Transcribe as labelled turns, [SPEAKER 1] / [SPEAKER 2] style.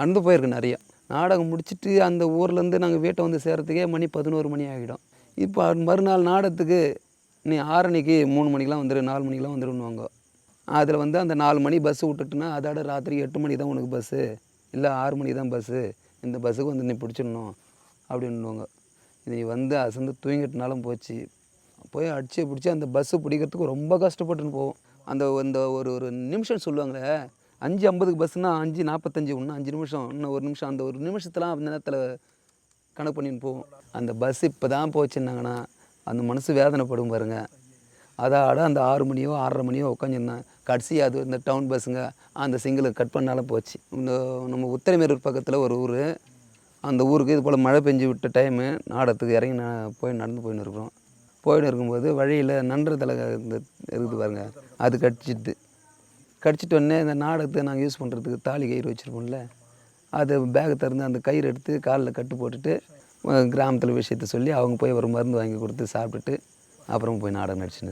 [SPEAKER 1] நடந்து போயிருக்கு நிறைய. நாடகம் முடிச்சுட்டு அந்த ஊர்லேருந்து நாங்கள் வீட்டை வந்து சேர்கிறதுக்கே மணி பதினோரு மணி ஆகிடும். இப்போ மறுநாள் நாடகத்துக்கு நீ ஆறரைக்கு மூணு மணிக்கெலாம் வந்துடு நாலு மணிக்கெலாம் வந்துடுவாங்க அதில் வந்து அந்த நாலு மணி பஸ்ஸு விட்டுட்டுனா அதோட ராத்திரி எட்டு மணி தான் உனக்கு பஸ்ஸு இல்லை ஆறு மணி தான் பஸ்ஸு இந்த பஸ்ஸுக்கு வந்து நீ பிடிச்சிடணும் அப்படின்னுவாங்க. இது நீ வந்து அசந்து தூங்கிட்டுனாலும் போச்சு. போய் அடிச்சு பிடிச்சி அந்த பஸ்ஸு பிடிக்கிறதுக்கு ரொம்ப கஷ்டப்பட்டுன்னு போவோம். அந்த அந்த ஒரு ஒரு நிமிஷம் சொல்லுவாங்களே அஞ்சு ஐம்பதுக்கு பஸ்னால் அஞ்சு நாற்பத்தஞ்சு இன்னும் அஞ்சு நிமிஷம் இன்னும் ஒரு நிமிஷம் அந்த ஒரு நிமிஷத்துலாம் அந்த நேரத்தில் கணக்கு பண்ணின்னு போவோம். அந்த பஸ் இப்போ தான் போச்சுன்னாங்கன்னா அந்த மனசு வேதனைப்படும் பாருங்க. அதாட அந்த ஆறு மணியோ ஆறரை மணியோ உட்காந்துருந்தேன் கடைசி அது இந்த டவுன் பஸ்ஸுங்க அந்த சிங்கிளை கட் பண்ணாலும் போச்சு. இந்த நம்ம உத்தரமேரூர் பக்கத்தில் ஒரு ஊர் அந்த ஊருக்கு இது போல் மழை பெஞ்சு விட்ட டைமு நாடகத்துக்கு இறங்கி நான் போய் நடந்து போயின்னு இருக்கிறோம். போயின்னு இருக்கும்போது வழியில் நன்ற தலை இந்த இருக்குது பாருங்க அது கடிச்சிட்டு. கடிச்சிட்டு உடனே இந்த நாடகத்தை நாங்கள் யூஸ் பண்ணுறதுக்கு தாலி கயிறு வச்சுருப்போம்ல அது பேக்கை திறந்து அந்த கயிறு எடுத்து காலில் கட்டு போட்டுட்டு கிராமத்தில் விஷயத்த சொல்லி அவங்க போய் ஒரு மருந்து வாங்கி கொடுத்து சாப்பிட்டுட்டு அப்புறம் போய் நாடகம் நடிச்சுன்னு